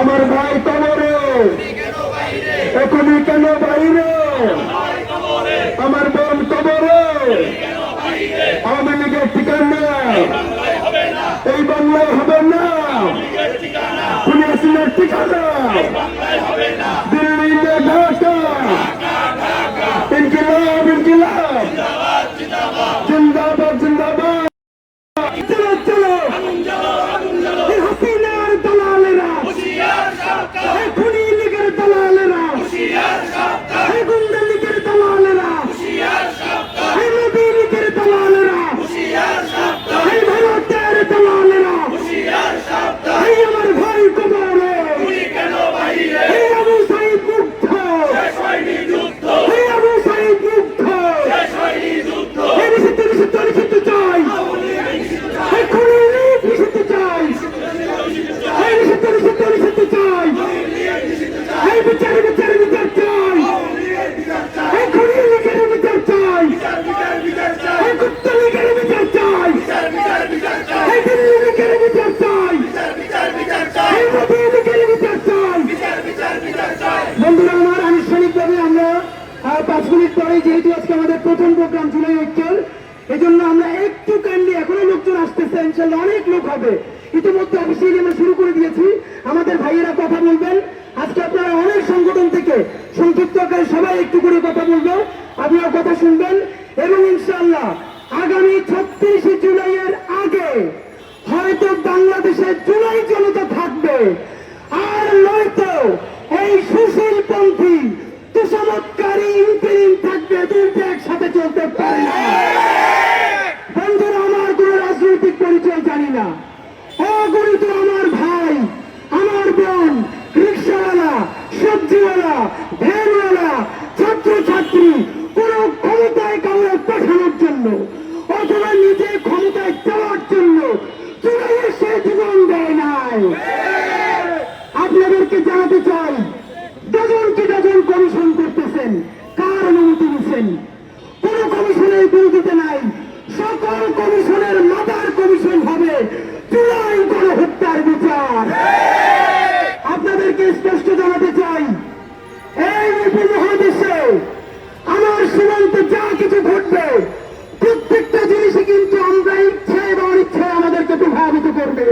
আমার ভাই তোমার এখনই কেন বাইরে? আমার বোন কবরে আওয়ামী লীগের ঠিকানা। এই বাংলায় হবে না। খুনি হাসিনার ঠিকানা দিল্লিতে ঢাকা ইনকিলাব ইনকিলাব জিন্দাবাদ জিন্দাবাদ চলো চলো এই হাসিনার দালালেরা এই খুনি লীগের দালালেরা এই গুন্ডা লীগের দালালেরা এই মোদী লীগের দালালেরা এই ভারতের দালালেরা এই আমার ভাই কবরে এই আবু সাইদ মুগ্ধ এই আবু সাইদ মুগ্ধ এই নিষিদ্ধ নিষিদ্ধ নিষিদ্ধ চাই এই খুনি লীগ নিষিদ্ধ চাই এই নিষিদ্ধ নিষিদ্ধ নিষিদ্ধ চাই এই বিচার বিচার বিচার চাই এই খুনি লীগের বিচার চাই এই গুপ্ত লীগের বিচার চাই এই দিল্লি লীগের বিচার চাই এই মোদী লীগের বিচার চাই বন্ধুরা আমার আনুষ্ঠানিকভাবে আমরা আহ, পাঁচ মিনিট পরে যেহেতু আজকে আমাদের প্রথম প্রোগ্রাম জুলাই এই জন্য আমরা একটু কাইন্ডলি এখনও লোকজন আসতেছে ইনশাল্লাহ অনেক লোক হবে। ইতিমধ্যে অফিসিয়ালি আমরা শুরু করে দিয়েছি। আমাদের ভাইয়েরা কথা বলবেন। আজকে আপনারা অনেক সংগঠন থেকে সংক্ষিপ্ত আকারে সবাই একটু করে কথা বলব আপনারা কথা শুনবেন। এবং ইনশাল্লাহ আগামী ছত্রিশে জুলাইয়ের আগে হয়তো বাংলাদেশে জুলাই জনতা থাকবে। আর নয়তো এই সুশীল চমৎকারী ইউপিএম থাকবে দুইটা একসাথে চলতে পারে। না বন্ধুরা আমার কোন রাজনৈতিক পরিচয় জানি না অগণিত আমার ভাই আমার বোন রিক্সাওয়ালা সবজিওয়ালা ভ্যানওয়ালা ছাত্র ছাত্রী কোন ক্ষমতায় কাউকে পাঠানোর জন্য অথবা নিজে ক্ষমতায় যাওয়ার জন্য চলে এসে জীবন দেয় নাই আপনাদেরকে জানাতে চাই ডজনকে ডজন কমিশন করতেছেন কার অনুমতি নিচ্ছেন কোন কমিশনের বিরোধিতা নাই সকল কমিশনের মাদার কমিশন হবে গণহত্যার বিচার। আপনাদেরকে স্পষ্ট জানাতে চাই, এই বিপুল মহাদেশে আমার সীমান্তে যা কিছু ঘটবে, প্রত্যেকটা জিনিসই কিন্তু আমরা ইচ্ছে এবং ইচ্ছে আমাদেরকে প্রভাবিত করবে।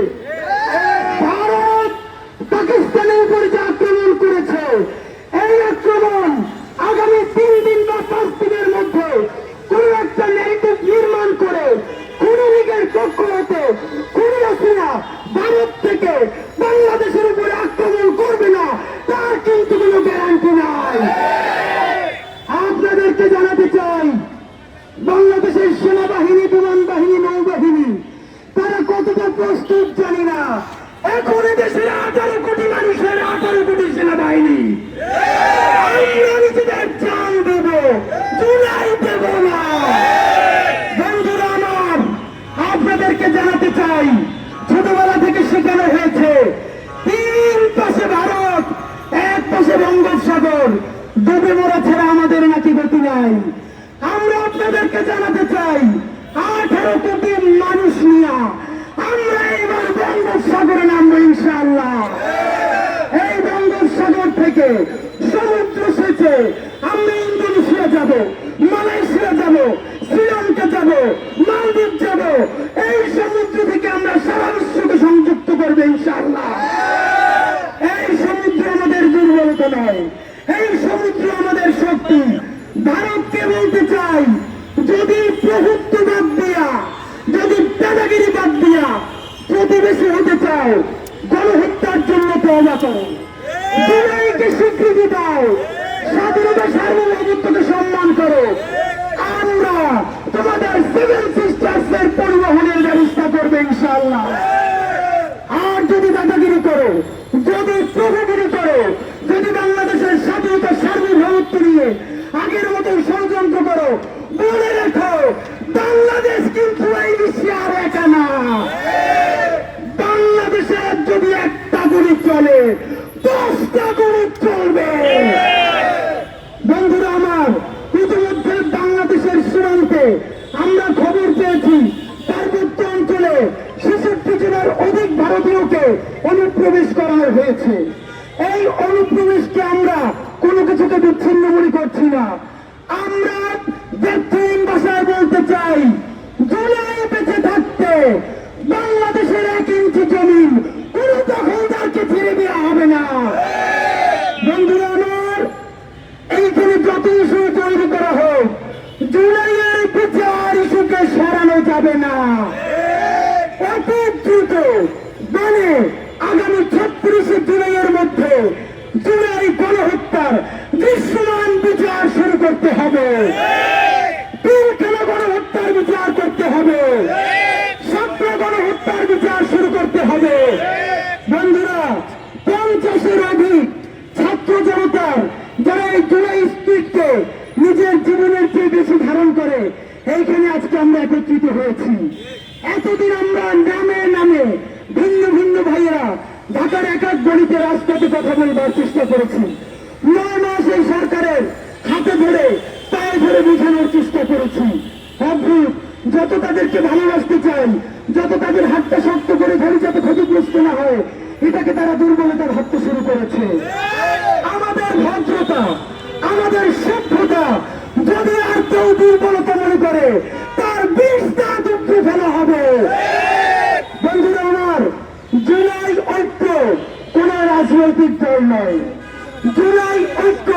সেনাবাহিনী বিমান বাহিনী নৌবাহিনী, তারা কতটা প্রস্তুত জানি না। এখন দেশের আঠারো কোটি মানুষের আঠারো কোটি সেনাবাহিনী জানাতে চাই, ছোটবেলা থেকে হয়েছে, তিন পাশে ভারত, এক পাশে বঙ্গোপসাগর, ডুবে মরা ছাড়া আমাদের নাকি গতি নাই। আপনাদেরকে জানাতে চাই, আঠারো কোটি মানুষ নিয়ে আমরা এবার বঙ্গোপসাগরে নামবো ইনশাআল্লাহ। এই বঙ্গোপসাগর থেকে সমুদ্র সেচে আমরা ইন্দোনেশিয়া যাব, মালয়েশিয়া যাব শ্রীলঙ্কা যাব মালদ্বীপ যাব এই সমুদ্র থেকে আমরা সারা বিশ্বকে সংযুক্ত করব ইনশাআল্লাহ এই সমুদ্র আমাদের দুর্বলতা নয় এই সমুদ্র আমাদের শক্তি ভারতকে বলতে চাই যদি প্রভুত্ব বাদ দিয়া যদি দাদাগিরি বাদ দিয়া প্রতিবেশী চাও গণহত্যার জন্য তবা করো জুলাইকে স্বীকৃতি দাও। স্বাধীনতা, সার্বভৌমত্বকে সম্মান করো। আমরা তোমাদের সিভিল সিস্টার্সের পরিবহনের ব্যবস্থা করবে ইনশাআল্লাহ। আর যদি দাদাগিরি করো, যদি প্রভুগিরি করো, যদি বাংলাদেশের স্বাধীনতা, সার্বভৌমত্ব নিয়ে আগের মতো ষড়যন্ত্র করো বলে রেখো, বাংলাদেশ কিন্তু এই বিশ্বে আর একা না। যদি একটা গুলি চলে, দশটা গুলি চলবে। বন্ধুরা আমার, ইতিমধ্যে বাংলাদেশের সীমান্তে আমরা খবর পেয়েছি, পার্বত্য অঞ্চলে ছেষট্টি জেলার অধিক ভারতীয়কে অনুপ্রবেশ করা হয়েছে। এই অনুপ্রবেশকে আমরা কোনো কিছুকে বিচ্ছিন্ন মনে করছি না। আমরা ব্যক্তিহীন ভাষায় বলতে চাই, জুলাই বেঁচে থাকতে বাংলাদেশের এক ইঞ্চি জমিন দখলদারকে ছেড়ে দেওয়া হবে না। বন্ধুরা আমার, এইখানে যত ইস্যু তৈরি করা হোক, জুলাইয়ের ইস্যুকে সরানো যাবে না। অতি দ্রুত মানে আগামী ছত্রিশে জুলাইয়ের মধ্যে জুলাই গণহত্যার দৃশ্যমান বিচার শুরু করতে হবে পিলখানা গণহত্যার বিচার করতে হবে ছাত্র গণহত্যার বিচার শুরু করতে হবে বন্ধুরা পঞ্চাশের অধিক ছাত্র জনতার যারা এই জুলাই স্পিডকে নিজের জীবনের চেয়ে বেশি ধারণ করে, এইখানে আজকে আমরা একত্রিত হয়েছি। এতদিন আমরা নামে নামে ভিন্ন ভিন্ন ভাইয়েরা ঢাকার এক এক গলিতে রাস্তাতে কথা বলবার চেষ্টা করেছি। নয় মাস এই সরকারের হাতে ধরে, পায়ে ধরে বোঝানোর চেষ্টা করেছি। অদ্ভুত, যত তাদেরকে ভালোবাসতে চাই, যত তাদের হাতটা শক্ত করে ধরে যাতে ক্ষতিগ্রস্ত না হয়, এটাকে তারা দুর্বলতা ভাবতে শুরু করেছে। ভদ্রতা আমাদের সভ্যতা, যদি আর কেউ দুর্বলতা মনে করে, তার বিষ দাঁত ফেলা হবে। বন্ধুরা আমার, জুলাই ঐক্য কোন রাজনৈতিক দল নয়। জুলাই ঐক্য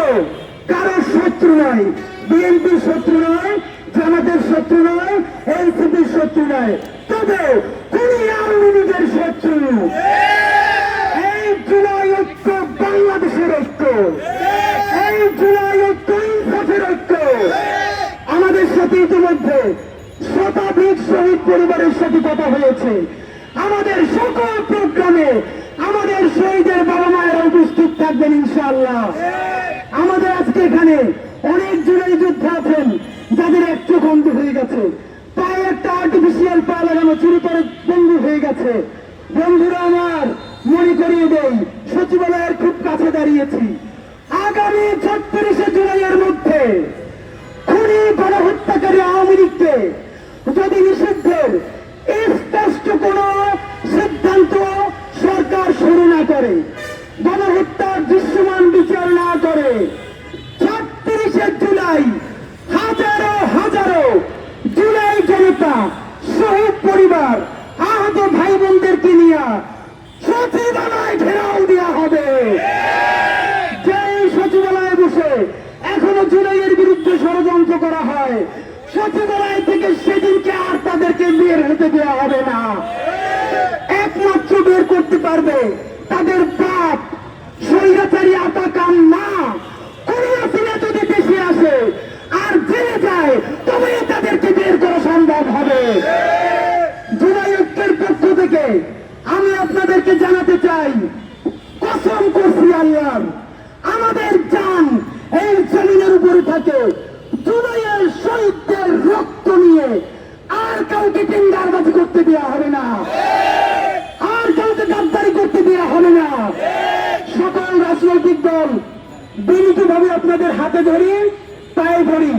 কারও শত্রু নয়। বিএনপির শত্রু নয়, জামাতের শত্রু নয় এনসিপির শত্রু নয়। তবে কোন আওয়ামী লীগের শত্রু। ইতিমধ্যে শতাধিক শহীদ পরিবারের সাথে কথা হয়েছে। আমাদের সকল প্রোগ্রামে আমাদের শহীদের বাবা মায়েরা উপস্থিত থাকবেন ইনশাআল্লাহ। আমাদের আজকে এখানে অনেক জুলাই যোদ্ধা আছেন, যাদের এক চোখ অন্ধ হয়ে গেছে। পায়ে একটা আর্টিফিশিয়াল পা লাগানো চুরি করে বন্ধু হয়ে গেছে। বন্ধুরা আমার, মনে করিয়ে দেই, সচিবালয়ের খুব কাছে দাঁড়িয়েছি। আগামী ছত্রিশে জুলাইয়ের মধ্যে খুনি গণহত্যাকারী আওয়ামী লীগকে যদি নিষিদ্ধের স্পষ্ট কোন সিদ্ধান্ত সরকার শুরু না করে গণহত্যার দৃশ্যমান বিচার না করে ছত্রিশে জুলাই হাজারো হাজারো জুলাই জনতা শহীদ পরিবার আহত ভাই বোনদেরকে নিয়ে সচিবালয় ঘেরাও দেওয়া হবে। যে সচিবালয়ে বসে এখনও জুলাইয়ের বিরুদ্ধে ষড়যন্ত্র করা হয় সচিবালয় থেকে সেদিনকে আর তাদেরকে বের হতে দেওয়া হবে না। একমাত্র বের করতে পারবে তাদের বাপ, স্বৈরাচারী আতাকাম না করিয়াছিলা যদি দেশে আসে আর জেলে যায় তবে তাদেরকে বের করা সম্ভব হবে। জুলাই পক্ষ থেকে আমি আপনাদেরকে জানাতে চাই, কসম করছি আল্লাহ, আমাদের জান এই জমিনের উপরে থাকে। শহীদদের রক্ত নিয়ে আর কাউকে টেন্ডারবাজি করতে দেওয়া হবে না। আর কাউকে গাদ্দারি করতে দেওয়া হবে না। সকল রাজনৈতিক দল বিনীতভাবে আপনাদের হাতে ধরি, পায়ে ধরি।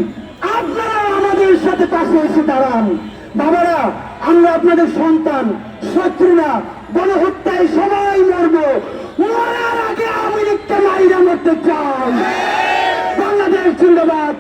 আপনারা আমাদের সাথে পাশে এসে দাঁড়ান। বাবারা, আমরা আপনাদের সন্তান শত্রু না গণহত্যায় সবাই মরব। মরার আগে আওয়ামী লীগকে মাইরা মরতে চাই। বাংলাদেশ জিন্দাবাদ।